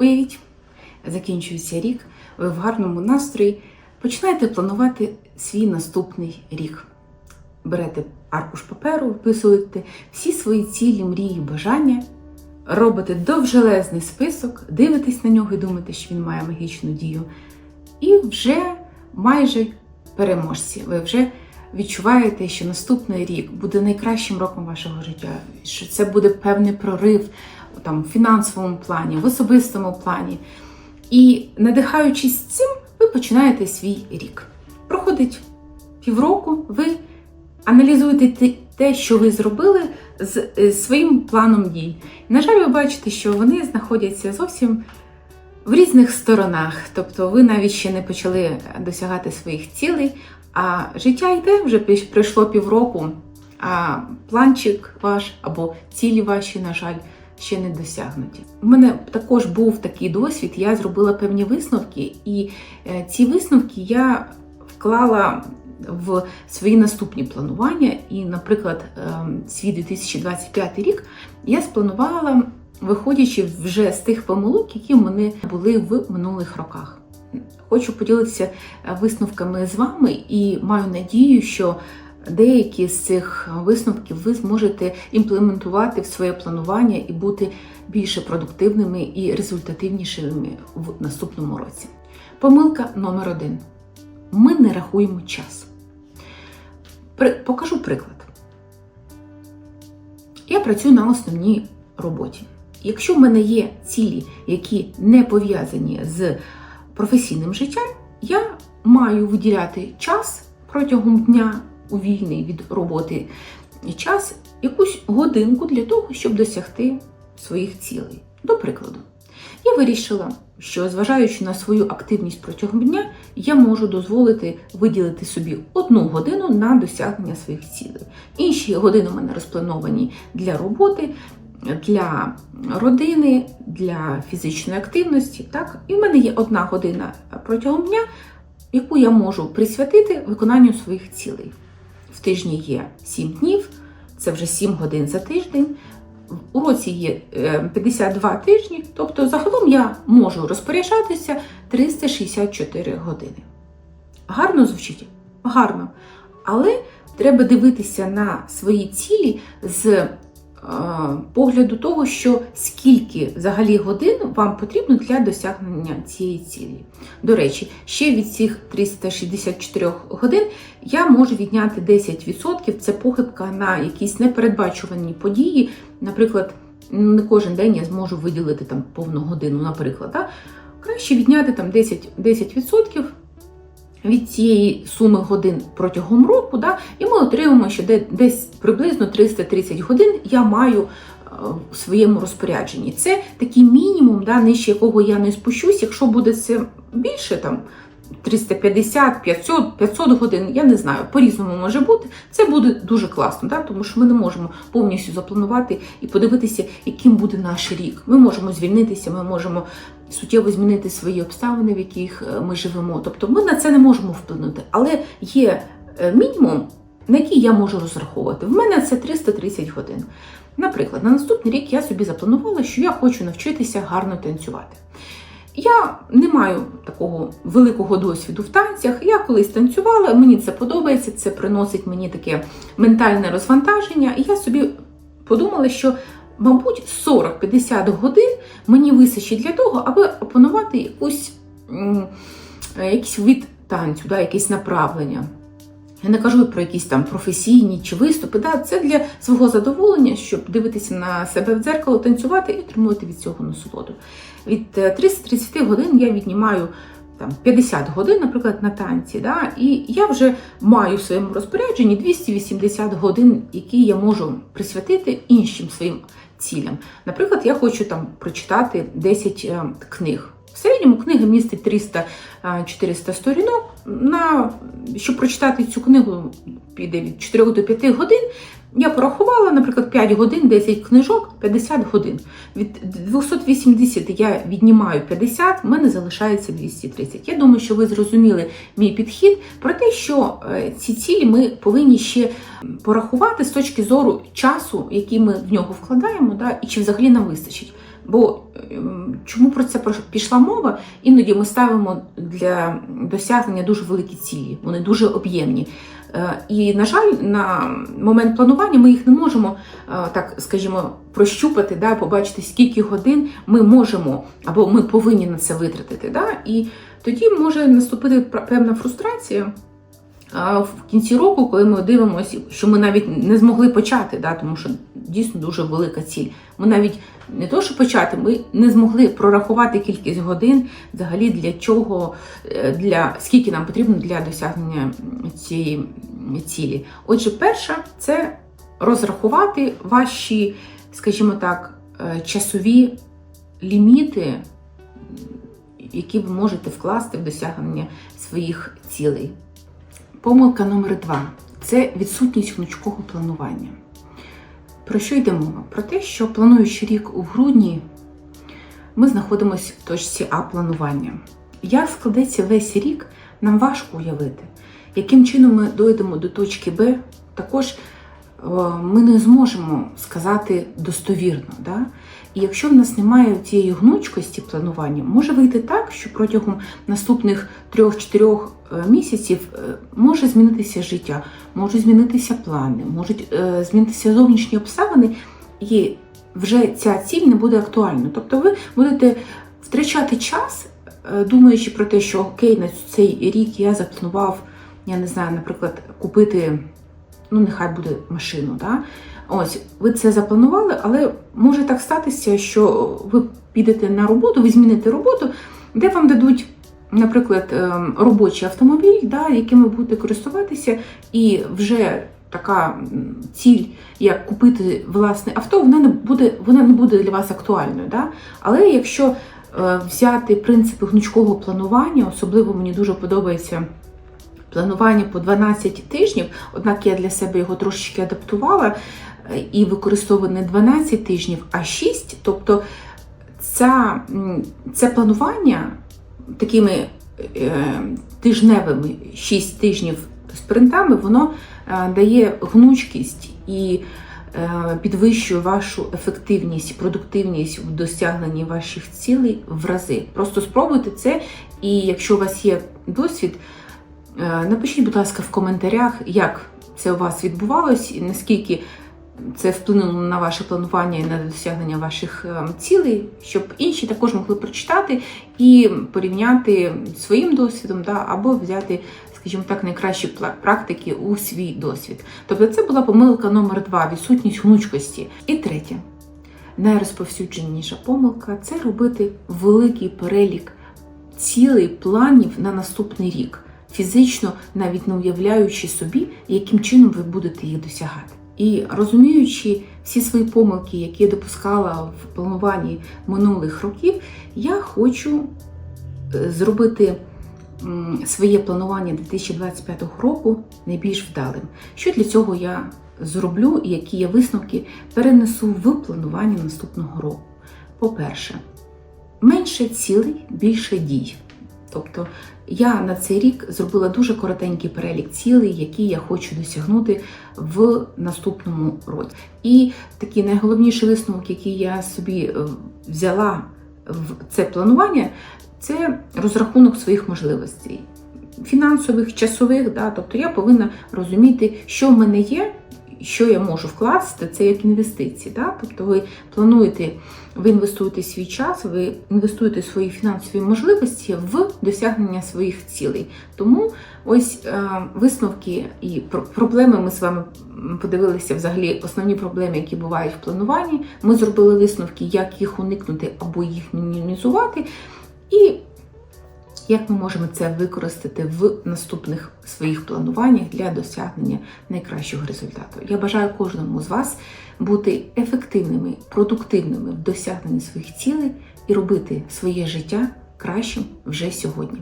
Уявіть, закінчується рік, ви в гарному настрої починаєте планувати свій наступний рік. Берете аркуш паперу, вписуєте всі свої цілі, мрії, бажання, робите довжелезний список, дивитесь на нього і думаєте, що він має магічну дію. І вже майже переможці. Ви вже відчуваєте, що наступний рік буде найкращим роком вашого життя, що це буде певний прорив там, фінансовому плані, в особистому плані. І надихаючись цим, ви починаєте свій рік. Проходить півроку, ви аналізуєте те- що ви зробили з е, своїм планом дій. На жаль, ви бачите, що вони знаходяться зовсім в різних сторонах. Тобто ви навіть ще не почали досягати своїх цілей, а життя йде, вже пройшло півроку, а планчик ваш або цілі ваші, на жаль, ще не досягнуті. У мене також був такий досвід, я зробила певні висновки, і е, ці висновки я вклала в свої наступні планування. І, наприклад, ем, свій 2025 рік я спланувала, виходячи вже з тих помилок, які в мене були в минулих роках. Хочу поділитися е, висновками з вами і маю надію, що деякі з цих висновків ви зможете імплементувати в своє планування і бути більше продуктивними і результативнішими в наступному році. Помилка номер один: ми не рахуємо час. Покажу приклад. Я працюю на основній роботі. Якщо в мене є цілі, які не пов'язані з професійним життям, я маю виділяти час протягом дня у вільний від роботи час, якусь годинку для того, щоб досягти своїх цілей. До прикладу, я вирішила, що зважаючи на свою активність протягом дня, я можу дозволити виділити собі одну годину на досягнення своїх цілей. Інші години у мене розплановані для роботи, для родини, для фізичної активності. Так? І в мене є одна година протягом дня, яку я можу присвятити виконанню своїх цілей. В тижні є 7 днів, це вже 7 годин за тиждень. У році є е, 52 тижні, тобто загалом я можу розпоряджатися 364 години. Гарно звучить? Гарно. Але треба дивитися на свої цілі з е, погляду того, що скільки взагалі годин вам потрібно для досягнення цієї цілі. До речі, ще від цих 364 годин я можу відняти 10%. Це похибка на якісь непередбачувані події. Наприклад, не кожен день я зможу виділити там повну годину, наприклад. Да? Краще відняти там 10%, 10% від цієї суми годин протягом року, да? і ми отримаємо, що де- десь приблизно 330 годин я маю е, в своєму розпорядженні. Це такий мінімум, да, нижче якого я не спущусь. Якщо буде це більше, там 350, 500, 500 годин, я не знаю, по-різному може бути. Це буде дуже класно, да, тому що ми не можемо повністю запланувати і подивитися, яким буде наш рік. Ми можемо звільнитися, ми можемо суттєво змінити свої обставини, в яких е, ми живемо. Тобто ми на це не можемо вплинути. Але є е, мінімум, на який я можу розраховувати. В мене це 330 годин. Наприклад, на наступний рік я собі запланувала, що я хочу навчитися гарно танцювати. Я не маю такого великого досвіду в танцях. Я колись танцювала, мені це подобається, це приносить мені таке ментальне розвантаження. І я собі подумала, що, мабуть, 40-50 годин мені вистачить для того, аби опанувати якусь, е, якийсь вид танцю, да, якесь направлення. Я не кажу про якісь там професійні чи виступи. Да, це для свого задоволення, щоб дивитися на себе в дзеркало, танцювати і отримувати від цього насолоду. Від е, 330 годин я віднімаю там 50 годин, наприклад, на танці. Да, і я вже маю в своєму розпорядженні 280 годин, які я можу присвятити іншим своїм цілям. Наприклад, я хочу там прочитати 10 е, книг. В середньому книга містить 300-400 сторінок. На, щоб прочитати цю книгу, піде від 4 до 5 годин. Я порахувала, наприклад, 5 годин, 10 книжок, 50 годин. Від 280 я віднімаю 50, в мене залишається 230. Я думаю, що ви зрозуміли мій підхід про те, що е, ці цілі ми повинні ще порахувати з точки зору часу, який ми в нього вкладаємо, да, і чи взагалі нам вистачить. Бо ем, чому про це пішла мова? Іноді ми ставимо для досягнення дуже великі цілі, вони дуже об'ємні. Е, І, на жаль, на момент планування ми їх не можемо, е, так скажімо, прощупати, да, побачити, скільки годин ми можемо або ми повинні на це витратити. Да? І тоді може наступити певна фрустрація. А в кінці року, коли ми дивимося, що ми навіть не змогли почати, да, тому що дійсно дуже велика ціль. Ми навіть не то, що почати, ми не змогли прорахувати кількість годин взагалі для чого, е, для скільки нам потрібно для досягнення цієї цілі. Отже, перше це розрахувати ваші, скажімо так, е, часові ліміти, які ви можете вкласти в досягнення своїх цілей. Помилка номер два це відсутність гнучкого планування. Про що йде мова? Про те, що плануючи рік у грудні, ми знаходимося в точці А планування. Як складеться весь рік, нам важко уявити. Яким чином ми дойдемо до точки Б, також е, ми не зможемо сказати достовірно. Да? І якщо в нас немає цієї гнучкості планування, може вийти так, що протягом наступних 3-4 місяців е, може змінитися життя, можуть змінитися плани, можуть е, змінитися зовнішні обставини, і вже ця ціль не буде актуальною. Тобто ви будете втрачати час, е, думаючи про те, що окей, на цей рік я запланував, я не знаю, наприклад, купити, ну нехай буде машину. Да? Ось, ви це запланували, але може так статися, що ви підете на роботу, ви зміните роботу, де вам дадуть, наприклад, ем, робочий автомобіль, да, яким ви будете користуватися, і вже така ціль, як купити власне авто, вона не буде, вона не буде для вас актуальною. Да? Але якщо е, взяти принципи гнучкого планування, особливо мені дуже подобається планування по 12 тижнів, однак я для себе його трошечки адаптувала і використовую не 12 тижнів, а 6. Тобто ця, це планування такими е, тижневими 6 тижнів спринтами, воно е, дає гнучкість і е, підвищує вашу ефективність, продуктивність в досягненні ваших цілей в рази. Просто спробуйте це, і якщо у вас є досвід, Е, Напишіть, будь ласка, в коментарях, як це у вас відбувалось, і наскільки це вплинуло на ваше планування і на досягнення ваших е, цілей, щоб інші також могли прочитати і порівняти своїм досвідом, да, або взяти, скажімо так, найкращі практики у свій досвід. Тобто це була помилка номер два відсутність гнучкості. І третє, найрозповсюдженіша помилка це робити великий перелік цілей, планів на наступний рік фізично навіть не уявляючи собі, яким чином ви будете їх досягати. І розуміючи всі свої помилки, які я допускала в плануванні минулих років, я хочу е, зробити своє планування 2025 року найбільш вдалим. Що для цього я зроблю і які я висновки перенесу в планування наступного року? По-перше, менше цілей, більше дій. Тобто я на цей рік зробила дуже коротенький перелік цілей, які я хочу досягнути в наступному році. І такий найголовніший висновок, який я собі е, взяла в це планування, це розрахунок своїх можливостей. Фінансових, часових, да, тобто я повинна розуміти, що в мене є, що я можу вкласти, це як інвестиції. Да? Тобто ви плануєте, ви інвестуєте свій час, ви інвестуєте свої фінансові можливості в досягнення своїх цілей. Тому ось е, висновки і проблеми ми з вами подивилися взагалі основні проблеми, які бувають в плануванні. Ми зробили висновки, як їх уникнути або їх мінімізувати. І як ми можемо це використати в наступних своїх плануваннях для досягнення найкращого результату? Я бажаю кожному з вас бути ефективними, продуктивними в досягненні своїх цілей і робити своє життя кращим вже сьогодні.